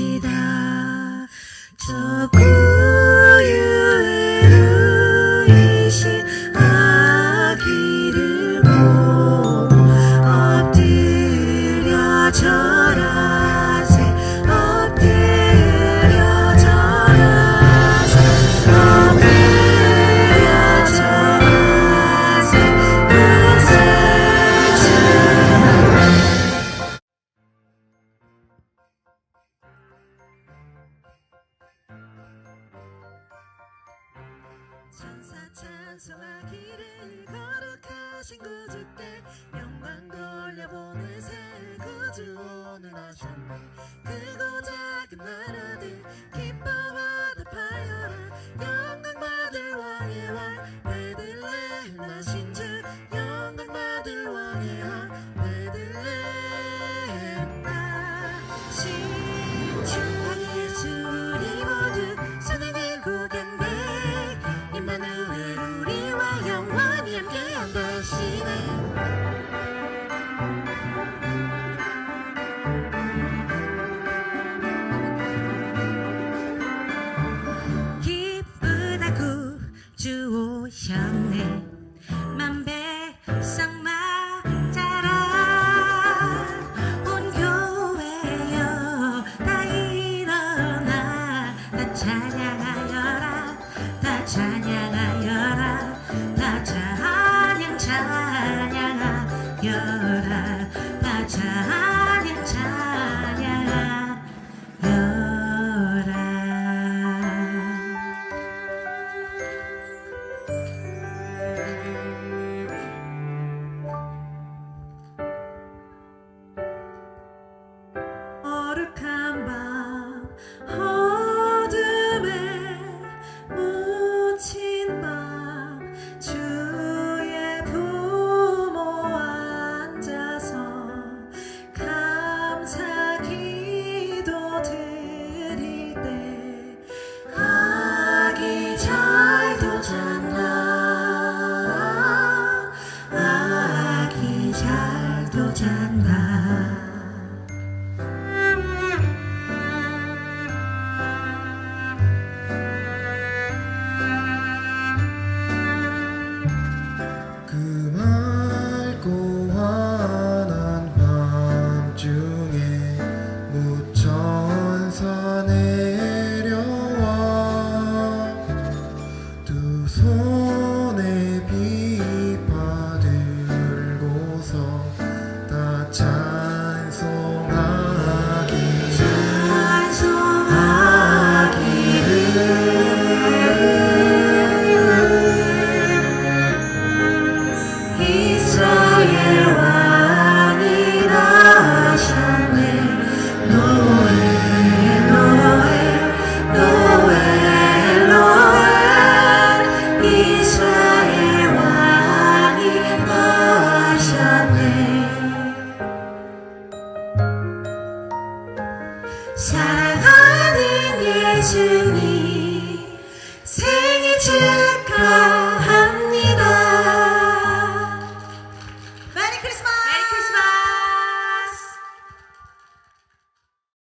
记得 찬송하기를 거룩하신 구주 께 영광 돌려보내세 샤넬 만배 쌍마 자라. 온 교회여 다 일어나 다 찬양하여라 다 찬양하여라 다 찬양 찬양하여라. overcome by 사랑하는 예수님.